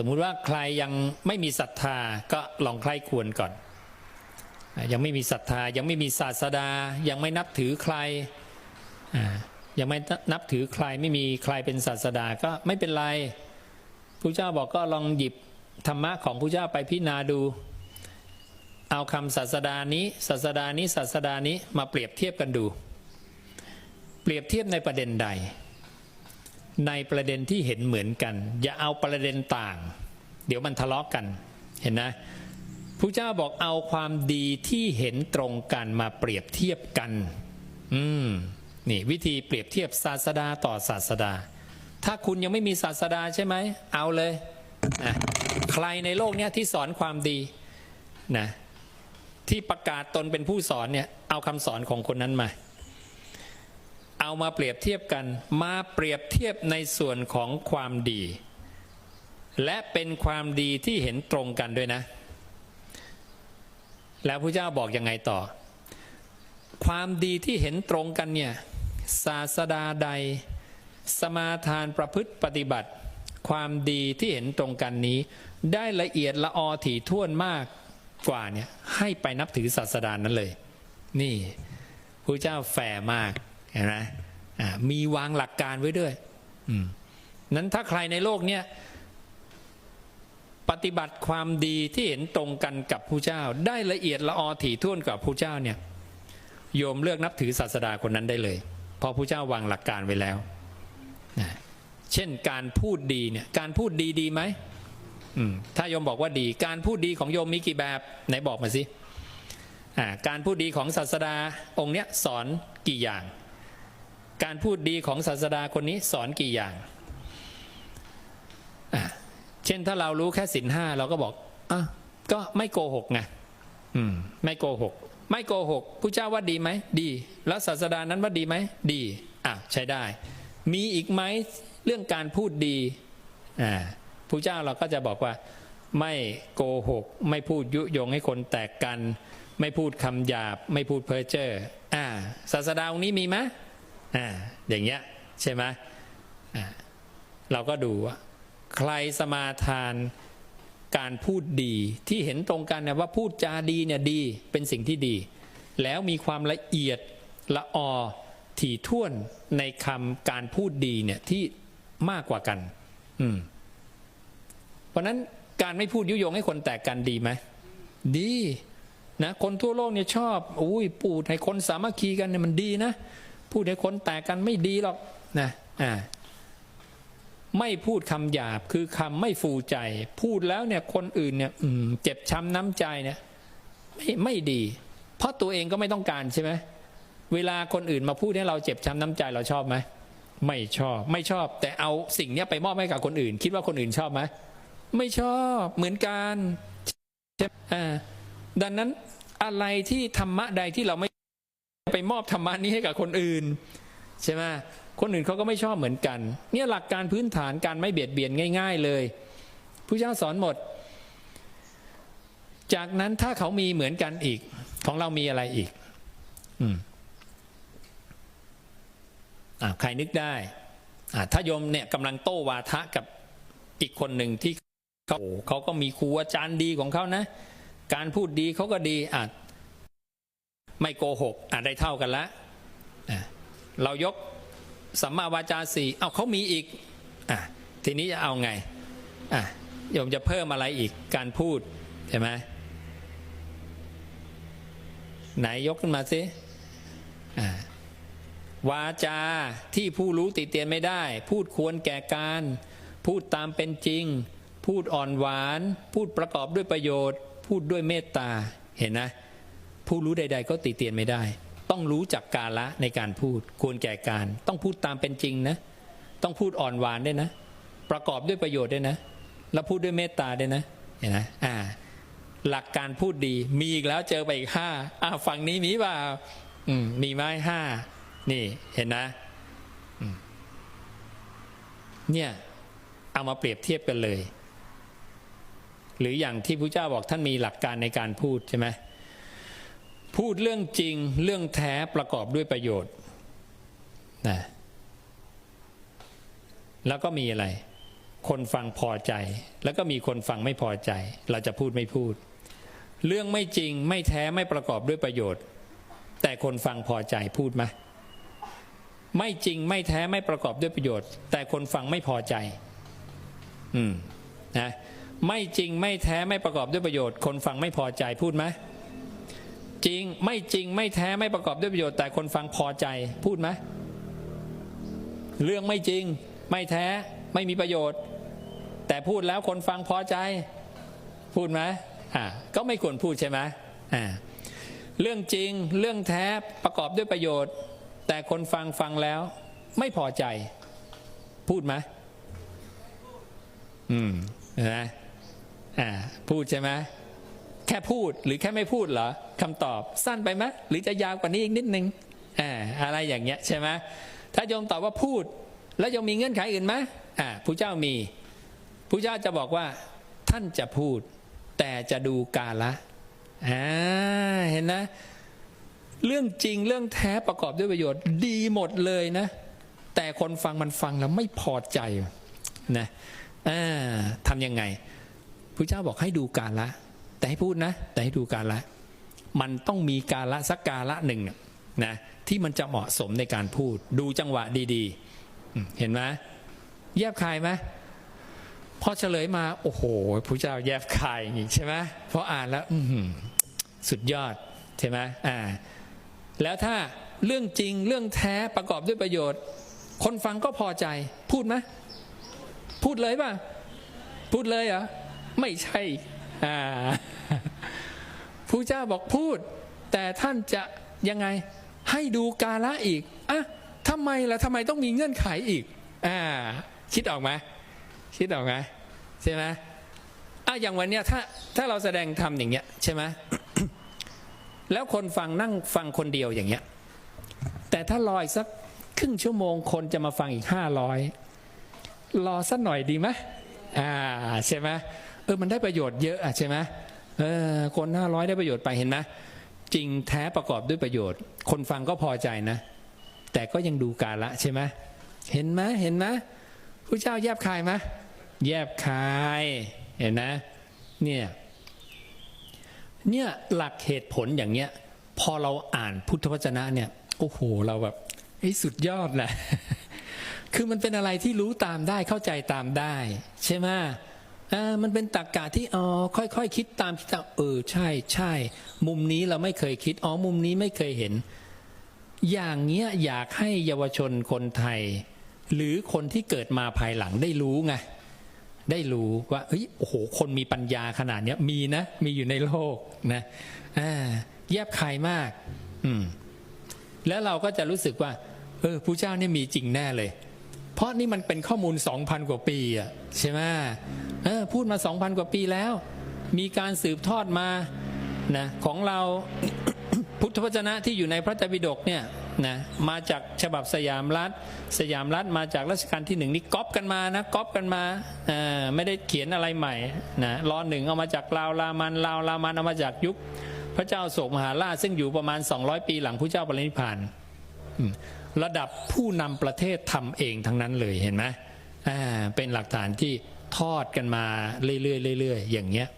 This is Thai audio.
สมมุติว่าใครยังไม่มีศรัทธาก็ลองใคร่ควรก่อน ยังไม่มีศรัทธายังไม่มีศาสดา ยังไม่นับถือใครยังไม่นับถือใครไม่มีใครเป็นศาสดาก็ไม่เป็นไรพระเจ้าบอกก็ลองหยิบธรรมะของพระเจ้าไปพิจารณาดู เอาคำศาสดานี้ศาสดานี้ศาสดานี้มาเปรียบเทียบกันดู เปรียบเทียบในประเด็นใด ในประเด็นที่เห็นเหมือนกัน อย่าเอาประเด็นต่าง เดี๋ยวมันทะเลาะกกันเห็นนะพระเจ้าบอกเอาความดีที่เห็นตรงกันมาเปรียบเทียบกัน อืมนี่วิธีเปรียบเทียบศาสดาต่อศาสดา ถ้าคุณยังไม่มีศาสดาใช่ไหม เอาเลยนะใครในโลกเนี้ยที่สอนความดีนะที่ประกาศตนเป็นผู้สอนเนี่ยเอาคำสอนของคนนั้นมา เอามาเปรียบเทียบกัน มาเปรียบเทียบในส่วนของความดี และเป็นความดีที่เห็นตรงกันด้วยนะ แล้วพระเจ้าบอกยังไงต่อ ความดีที่เห็นตรงกันเนี่ยศาสดาใด สมาทานประพฤติปฏิบัติ ความดีที่เห็นตรงกันนี้ ได้ละเอียดละออถี่ถ้วนมากกว่าเนี่ยให้ไปนับถือศาสดานั้นเลย นี่พระเจ้าแฝงมาก เห็นไหมมีวางหลักการไว้ด้วยนั้นถ้าใครในโลกเนี่ยปฏิบัติความดีที่เห็นตรงกันกับผู้เจ้า ได้ละเอียดละออถี่ถ้วนกว่าผู้เจ้าเนี่ย โยมเลือกนับถือศาสดาคนนั้นได้เลย เพราะผู้เจ้าวางหลักการไว้แล้วนะเช่นการพูดดีเนี่ย การพูดดีดีไหมมถ้าโยมบอกว่าดี การพูดดีของโยมมีกี่แบบไหนบอกมาสิการพูดดีของศาสดาองค์เนี้ยสอนกี่อย่าง การพูดดีของศาสดาคนนี้สอนกี่อย่าง เช่นถ้าเรารู้แค่สินห้าเราก็บอกอะก็ไม่โกหกไงอืม ไม่โกหก ไม่โกหกผู้เจ้าว่าดีไหม ดี แล้วศาสดานั้นว่าดีไหม ดี อะ ใช้ได้ มีอีกไหมเรื่องการพูดดี อ่าผู้เจ้าเราก็จะบอกว่า ไม่โกหก ไม่พูดยุยงให้คนแตกกัน ไม่พูดคำหยาบ ไม่พูดเพ้อเจ้ออ่า ศาสดาองค์นี้มีไหม อ่าอย่างเงี้ยใช่ไหมอ่าเราก็ดูว่าใครสมาทานการพูดดีที่เห็นตรงกันเนี่ยว่าพูดจาดีเนี่ยดีเป็นสิ่งที่ดี แล้วมีความละเอียดละออถี่ถ้วนในคำการพูดดีเนี่ยที่มากกว่ากัน อืม เพราะนั้นการไม่พูดยุยงให้คนแตกกันดีไหมดีนะคนทั่วโลกเนี่ยชอบอุ้ยพูดให้คนสามัคคีกันเนี่ยมันดีนะ พูดให้คนแตกกันไม่ดีหรอกนะอ่าไม่พูดคำหยาบคือคำไม่ฟูใจ พูดแล้วเนี่ยคนอื่นเนี่ยเจ็บช้ำน้ำใจเนี่ยไม่ไม่ดี เพราะตัวเองก็ไม่ต้องการใช่ไหมเวลาคนอื่นมาพูดให้เราเจ็บช้ำน้ำใจเราชอบไหมไม่ชอบ ไม่ชอบ แต่เอาสิ่งนี้ไปมอบให้กับคนอื่น คิดว่าคนอื่นชอบไหมไม่ชอบเหมือนกันใช่ไหมอ่าดังนั้นอะไรที่ธรรมะใดที่เราไม่ มอบธรรมะนี้ให้กับคนอื่น ใช่ไหมคนอื่นเขาก็ไม่ชอบเหมือนกัน เนี่ยหลักการพื้นฐานการไม่เบียดเบียนง่าย ๆ เลยผู้เจ้าสอนหมด จากนั้นถ้าเขามีเหมือนกันอีก ของเรามีอะไรอีก อืมอ่าใครนึกได้อ่าถ้าโยมเนี่ยกำลังโต้วาทะกับอีกคนหนึ่งที่เขาเขาก็มีครูอาจารย์ดีของเขานะ การพูดดีเขาก็ดีอะ ไม่โกหกอะได้เท่ากันละอะเรายกสัมมาวาจาสี่เอาเขามีอีกอะทีนี้จะเอาไงอะโยมจะเพิ่มอะไรอีกการพูดใช่ไหมไหนยกขึ้นมาสิอ่าวาจาที่ผู้รู้ติเตียนไม่ได้ พูดควรแก่การ พูดตามเป็นจริง พูดอ่อนหวาน พูดประกอบด้วยประโยชน์ พูดด้วยเมตตาเห็นนะ ผู้รู้ใด ๆ ก็ติเตียนไม่ได้ ต้องรู้จักกาละในการพูด ควรแก่การ ต้องพูดตามเป็นจริงนะ ต้องพูดอ่อนหวานด้วยนะ ประกอบด้วยประโยชน์ด้วยนะ แล้วพูดด้วยเมตตาด้วยนะเห็นไหมอ่า หลักการพูดดี มีอีกแล้วเจอไปอีกห้าอ่าฝั่งนี้มีเปล่าอืมมีไหมห้านี่เห็นนะเนี่ยเอามาเปรียบเทียบกันเลย หรืออย่างที่พระเจ้าบอกท่านมีหลักการในการพูดใช่ไหม พูดเรื่องจริงเรื่องแท้ประกอบด้วยประโยชน์นะแล้วก็มีอะไร คนฟังพอใจ แล้วก็มีคนฟังไม่พอใจ เราจะพูดไม่พูด เรื่องไม่จริงไม่แท้ไม่ประกอบด้วยประโยชน์ แต่คนฟังพอใจพูดไหมไม่จริงไม่แท้ไม่ประกอบด้วยประโยชน์ แต่คนฟังไม่พอใจ อืมนะไม่จริงไม่แท้ไม่ประกอบด้วยประโยชน์ คนฟังไม่พอใจพูดไหม จริงไม่จริงไม่แท้ไม่ประกอบด้วยประโยชน์แต่คนฟังพอใจพูดไหมเรื่องไม่จริง ไม่แท้ไม่มีประโยชน์ แต่พูดแล้วคนฟังพอใจ พูดไหมอ่าก็ไม่ควรพูดใช่ไหมอ่าเรื่องจริงเรื่องแท้ประกอบด้วยประโยชน์ แต่คนฟังฟังแล้ว ไม่พอใจ พูดไหมอืมนะอ่าพูดใช่ไหม แค่พูดหรือแค่ไม่พูดเหรอคำตอบสั้นไปไหมหรือจะยาวกว่านี้อีกนิดนึงอ่าอะไรอย่างเงี้ยใช่ไหมถ้าโยมตอบว่าพูด แล้วยังมีเงื่อนไขอื่นไหมอ่าผู้เจ้ามีผู้เจ้าจะบอกว่าท่านจะพูด แต่จะดูกาละอ่าเห็นนะ เรื่องจริงเรื่องแท้ประกอบด้วยประโยชน์ดีหมดเลยนะ แต่คนฟังมันฟังแล้วไม่พอใจนะอ่าทำยังไงพระเจ้าบอกให้ดูกาละ แต่ให้พูดนะ แต่ให้ดูการละ มันต้องมีกาละสักกาละหนึ่งนะที่มันจะเหมาะสมในการพูด ดูจังหวะดีๆ เห็นไหมแยบคายไหมพอเฉลยมา โอ้โหพระเจ้าแยบคายอย่างนี้ใช่ไหมพออ่านแล้ว อืสุดยอดใช่ไหมอ่า แล้วถ้าเรื่องจริงเรื่องแท้ประกอบด้วยประโยชน์ คนฟังก็พอใจ พูดไหมพูดเลยป่ะ พูดเลยเหรอ ไม่ใช่ ผู้เจ้าบอกพูด แต่ท่านจะยังไงให้ดูกาละอีกอะทำไมล่ะทำไมต้องมีเงื่อนไขอีก อ่า คิดออกไหมคิดออกไหมใช่ไหมอะอย่างวันเนี้ยถ้าถ้าเราแสดงทำอย่างเงี้ยใช่ไหมแล้วคนฟังนั่งฟังคนเดียวอย่างเงี้ย แต่ถ้ารออีกสักครึ่งชั่วโมงคนจะมาฟังอีกห้าร้อยรอสักหน่อยดีไหมอ่าใช่ไหม เออมันได้ประโยชน์เยอะอะใช่ไหมเออคนห้าร้อยได้ประโยชน์ไปเห็นไหมจริงแท้ประกอบด้วยประโยชน์ คนฟังก็พอใจนะ แต่ก็ยังดูกาละใช่ไหมเห็นไหมเห็นไหมพระเจ้าแยบคายไหมแยบคายเห็นนะเนี่ยเนี่ยหลักเหตุผลอย่างเงี้ย พอเราอ่านพุทธวจนะเนี่ยโอ้โหเราแบบไอ้สุดยอดแหละคือมันเป็นอะไรที่รู้ตามได้เข้าใจตามได้ ใช่ไหม อ่ามันเป็นตรรกกะที่อ๋อค่อยๆคคิดตามคิดตามเออใช่ใช่ มุมนี้เราไม่เคยคิดอ๋อมุมนี้ไม่เคยเห็น อย่างเงี้ยอยากให้เยาวชนคนไทย หรือคนที่เกิดมาภายหลังได้รู้ไงได้รู้ว่าเฮ้ยโอ้โห คนมีปัญญาขนาดเนี้ยมีนะ มีอยู่ในโลกนะอ่าแยบคายมาก อืม แล้วเราก็จะรู้สึกว่า เออผู้เจ้าเนี่ยมีจริงแน่เลย เพราะนี่มันเป็นข้อมูล 2,000 กว่าปีอะใช่ไหมเออพูดมา 2,000 กว่าปีแล้ว มีการสืบทอดมานะของเราพุทธวจนะที่อยู่ในพระไตรปิฎกเนี่ยนะมาจากฉบับสยามรัฐ สยามรัฐมาจากรัชกาลที่หนึ่งนี่ก๊อปกันมานะก๊อปกันมาอ่อไม่ได้เขียนอะไรใหม่นะรอหนึ่งเอามาจากลาวรามันลาวรามันเอามาจากยุค พระเจ้าโศกมหาราชซึ่งอยู่ประมาณ 200 ปีหลังพระเจ้าปรินิพพาน ระดับผู้นำประเทศทำเองทั้งนั้นเลยเห็นไหมเป็นหลักฐานที่ทอดกันมาเรื่อยๆเรื่อยๆอย่างเงี้ย